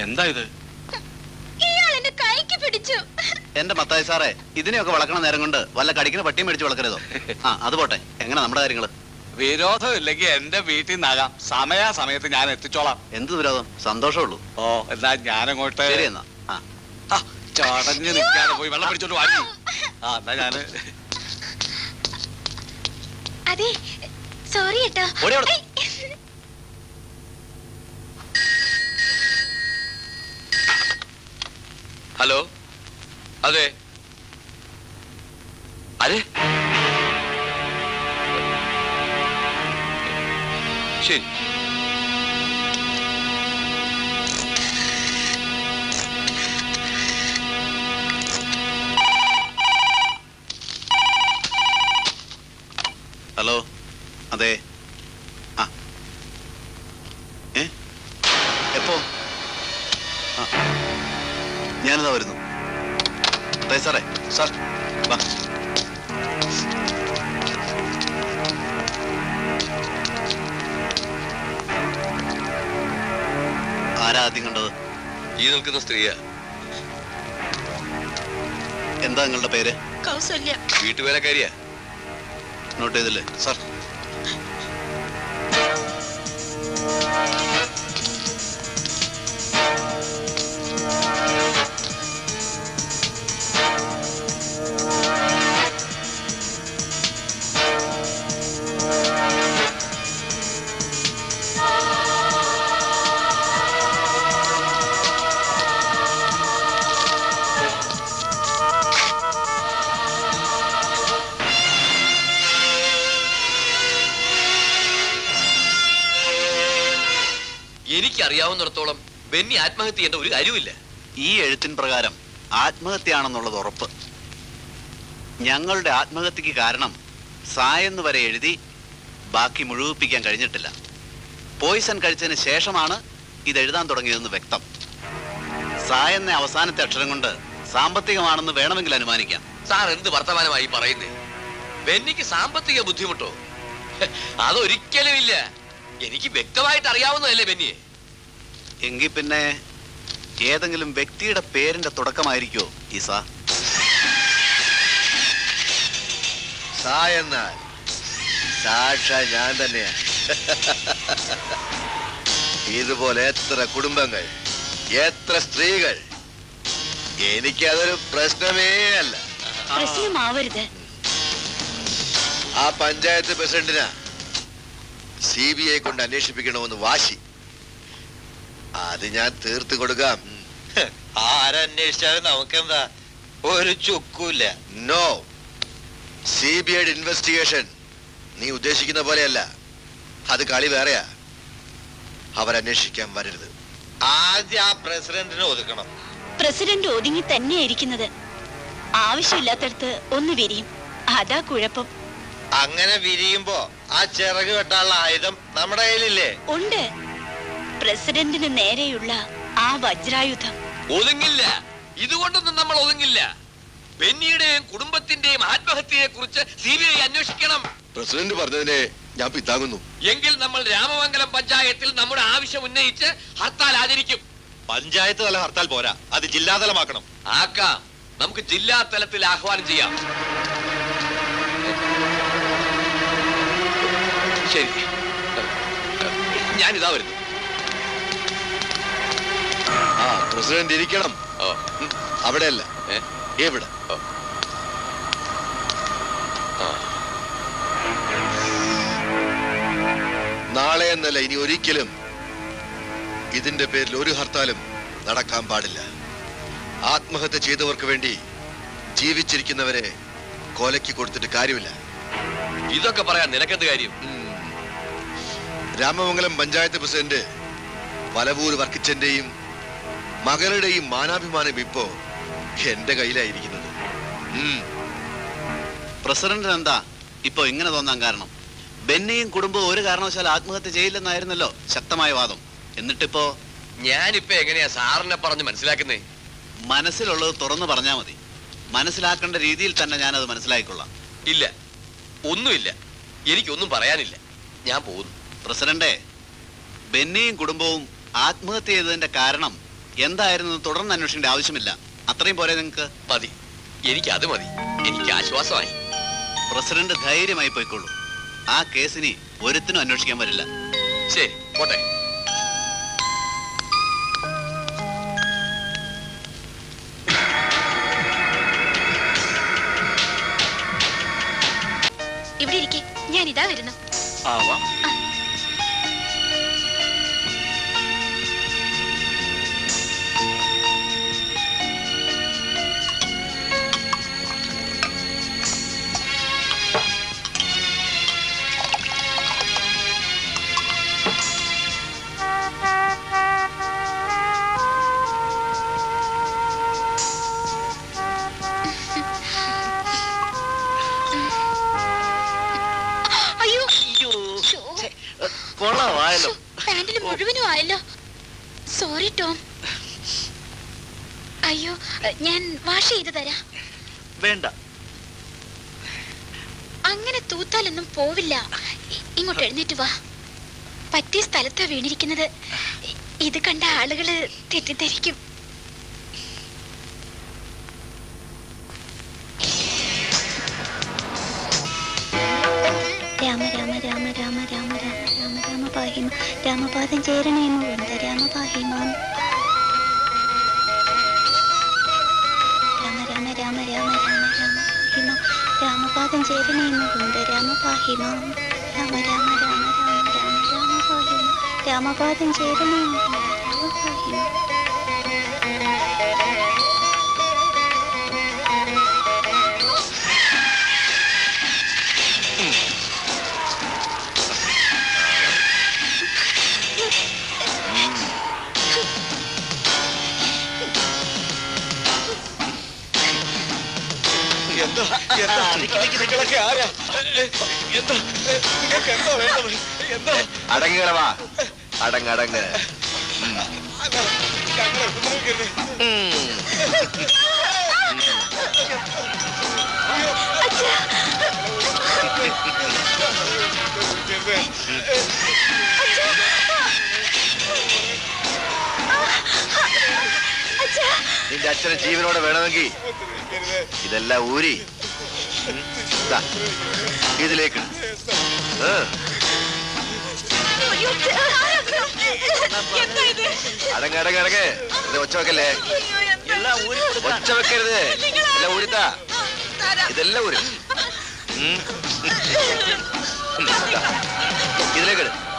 എന്താ ഇത്? ഇയാൾ എന്റെ കൈക്ക് പിടിച്ചു. എന്റെ മത്തായി സാറേ ഇതിനെയൊക്കെ വളക്കണ നേരം കൊണ്ട് വല്ല കടിക്കുന്ന പട്ടിയും മേടിച്ച് വളക്കരുതോ? ആ അത് പോട്ടെ. എങ്ങനെ നമ്മുടെ കാര്യങ്ങൾ? വിരോധം ഇല്ലെങ്കിൽ എന്റെ വീട്ടിൽ നിന്നാകാം. സമയാ സമയത്ത് ഞാൻ എത്തിച്ചോളാം. എന്ത് വിരോധം? സന്തോഷമുള്ളൂ. ഓ എന്നാ ശരി എന്നാ. ആ. ആ, ചടഞ്ഞ് നിൽക്കാതെ പോയി വെള്ളം പിടിച്ചോണ്ട് വാങ്ങി ആ എന്നാ ഞാൻ അതെ സോറി കേട്ടോ ഹലോ? അതെ. അതെ ശരി. ഹലോ. അതെ. ഞാനിതാ വരുന്നു. സാറേ സാർ വാ. ആരാ ആദ്യം കണ്ടത്? ഈ നിൽക്കുന്ന സ്ത്രീയാ. എന്താ നിങ്ങളുടെ പേര്? കൗസല്യ. വീട്ടുവേലക്കാരിയാ. നോട്ട് ചെയ്തില്ലേ? സാർ എനിക്കറിയാവുന്നിടത്തോളം ബെന്നി ആത്മഹത്യ ചെയ്യേണ്ട ഒരു കാര്യമില്ല ഈ എഴുത്തിൻ പ്രകാരം ആത്മഹത്യയാണെന്നുള്ളത് ഉറപ്പ്. ഞങ്ങളുടെ ആത്മഹത്യക്ക് കാരണം സായെന്ന് വരെ എഴുതി ബാക്കി മുഴുവിപ്പിക്കാൻ കഴിഞ്ഞിട്ടില്ല. പോയിസൺ കഴിച്ചതിന് ശേഷമാണ് ഇത് എഴുതാൻ തുടങ്ങിയതെന്ന് വ്യക്തം. സായെന്ന അവസാനത്തെ അക്ഷരം കൊണ്ട് സാമ്പത്തികമാണെന്ന് വേണമെങ്കിൽ അനുമാനിക്കാം. സാർ എന്ത് വർത്തമാനമായി പറയുന്നേ? ബെന്നിക്ക് സാമ്പത്തിക ബുദ്ധിമുട്ടോ? അതൊരിക്കലും ഇല്ല എനിക്ക് വ്യക്തമായിട്ട് അറിയാവുന്നതല്ലേ ബെന്നിയെ എങ്കിൽ പിന്നെ ഏതെങ്കിലും വ്യക്തിയുടെ പേരിന്റെ തുടക്കമായിരിക്കോ ഈ സാ സായെന്നാൽ സാക്ഷാ ഞാൻ തന്നെയാ. ഇതുപോലെ എത്ര കുടുംബങ്ങൾ എത്ര സ്ത്രീകൾ എനിക്കതൊരു പ്രശ്നമേ അല്ല. പ്രശ്നമാവരുത്. ആ പഞ്ചായത്ത് പ്രസിഡന്റിനാ സി ബി ഐ കൊണ്ട് അന്വേഷിപ്പിക്കണമെന്ന് വാശി. അത് ഞാൻ തീർത്തു കൊടുക്കാം. ആരന്വേഷിച്ചാലും നമുക്കെന്താ? ഒരു ചുക്കൂല്ല. നോ സി ബി ഐയുടെ ഇൻവെസ്റ്റിഗേഷൻ നീ ഉദ്ദേശിക്കുന്ന പോലെയല്ല. അത് കളി വേറെയാ. അവരന്വേഷിക്കാൻ വരരുത്. ആദ്യം ആ പ്രസിഡന്റിനെ ഒതുക്കണം. പ്രസിഡന്റ് ഒതുങ്ങി തന്നെയായിരിക്കുന്നത് ആവശ്യമില്ലാത്തടത്ത് ഒന്ന് വിരിയും. അതാ കുഴപ്പം. അങ്ങനെ വിരിയുമ്പോ ആ ചിറക് കെട്ടാനുള്ള ആയുധം നമ്മുടെ കയ്യിലില്ലേ? ഉണ്ട്. പ്രസിഡന്റിന് നേരെയുള്ള ആ വജ്രായുധം. ഒതുങ്ങില്ല. ഇതുകൊണ്ടൊന്നും നമ്മൾ ഒതുങ്ങില്ല. ബെന്നിയുടെയും കുടുംബത്തിന്റെയും ആത്മഹത്യയെ കുറിച്ച് സി ബി ഐ അന്വേഷിക്കണം. പ്രസിഡന്റ് പറഞ്ഞതിനെ ഞാൻ പിത്താങ്ങുന്നു എങ്കിൽ നമ്മൾ രാമമംഗലം പഞ്ചായത്തിൽ നമ്മുടെ ആവശ്യം ഉന്നയിച്ച് ഹർത്താൽ ആചരിക്കും. പഞ്ചായത്ത് തല ഹർത്താൽ പോരാ. അത് ജില്ലാതലമാക്കണം ആക്കാം. നമുക്ക് ജില്ലാ തലത്തിൽ ആഹ്വാനം ചെയ്യാം. ശരി. ഞാനിതാ വരുന്നു. ആ പ്രസിഡന്റ് ഇരിക്കണം. ഓ, അവിടെ അവിടെയല്ല? ഇവിടെ. നാളെ എന്നല്ല ഇനി ഒരിക്കലും ഇതിന്റെ പേരിൽ ഒരു ഹർത്താലും നടക്കാൻ പാടില്ല. ആത്മഹത്യ ചെയ്തവർക്ക് വേണ്ടി ജീവിച്ചിരിക്കുന്നവരെ കൊലക്കി കൊടുത്തിട്ട് കാര്യമില്ല. ഇതൊക്കെ പറയാൻ നിനക്കെന്ത് കാര്യം. രാമമംഗലം പഞ്ചായത്ത് പ്രസിഡന്റ് വലവൂർ വർക്കിച്ചന്റെയും മകളുടെയും മാനാഭിമാനം ഇപ്പോ എന്റെ കയ്യിലായിരിക്കുന്നത്. പ്രസിഡന്റ് പ്രസിഡന്റിന് എന്താ ഇപ്പോ ഇങ്ങനെ തോന്നാൻ കാരണം? ബെന്നിയും കുടുംബവും ഒരു കാരണവശാൽ ആത്മഹത്യ ചെയ്യില്ലെന്നായിരുന്നല്ലോ ശക്തമായ വാദം. എന്നിട്ടിപ്പോ? ഞാനിപ്പോ എങ്ങനെയാ സാറിനെ പറഞ്ഞ് മനസ്സിലാക്കുന്നേ? മനസ്സിലുള്ളത് തുറന്നു പറഞ്ഞാ മതി. മനസ്സിലാക്കേണ്ട രീതിയിൽ തന്നെ ഞാനത് മനസ്സിലാക്കിക്കൊള്ളാം. ഇല്ല. ഒന്നുമില്ല. എനിക്കൊന്നും പറയാനില്ല. ഞാൻ പോകുന്നു. പ്രസിഡന്റെ ബെന്നിയും കുടുംബവും ആത്മഹത്യ ചെയ്തതിന്റെ കാരണം എന്തായിരുന്നു തുടർന്ന് അന്വേഷിക്കേണ്ട ആവശ്യമില്ല. അത്രയും പോലെ നിങ്ങൾക്ക്. മതി. എനിക്ക് അത് മതി. എനിക്ക് ആശ്വാസമായി. പ്രസിഡന്റ് ധൈര്യമായി പോയിക്കോളൂ. ആ കേസിനെ ഒരുത്തിനും അന്വേഷിക്കാൻ വരില്ല ശരി പോട്ടെ. ഇവിടെ ഇരിക്കെ. ഞാൻ ഇതാ വരുന്നു. ആവാം. പാന്റിൽ മുഴുവനും ആയല്ലോ. Sorry Tom. അയ്യോ ഞാൻ വാഷ് ചെയ്ത് തരാം. വേണ്ട. അങ്ങനെ തൂത്താലൊന്നും പോവില്ല. ഇങ്ങോട്ട് എഴുന്നേറ്റ് വാ. പറ്റിയ സ്ഥലത്താ വീണിരിക്കുന്നത്. ഇത് കണ്ട ആളുകൾ തെറ്റിദ്ധരിക്കും. രാമപാദം ചേരണേമോ വന്ദ രാമപാഹിമാം രാമ രാമ രാമ രാമ രാമ രാമ രാമപാദം ചേരണേമോ വന്ദ രാമപാഹിമാം രാമ രാമ രാമ രാമ രാമ രാമപാഹിമാം രാമപാദം ചേരണേമോ രാമപാഹിമാം അടങ്ങണവാ അടങ്ങടങ്ങ് നിന്റെ അച്ഛനെ ജീവനോടെ വേണമെങ്കിൽ ഇതെല്ലാം ഊരി ഇതിലേക്ക്. അടങ്ങ അടങ്ങ അടങ്ങ്. ഒച്ച വെക്കല്ലേ? ഒച്ച വെക്കരുത്. എല്ലാം ഊരിത്താ. ഇതെല്ലാം ഊരി. ഇതിലേക്ക്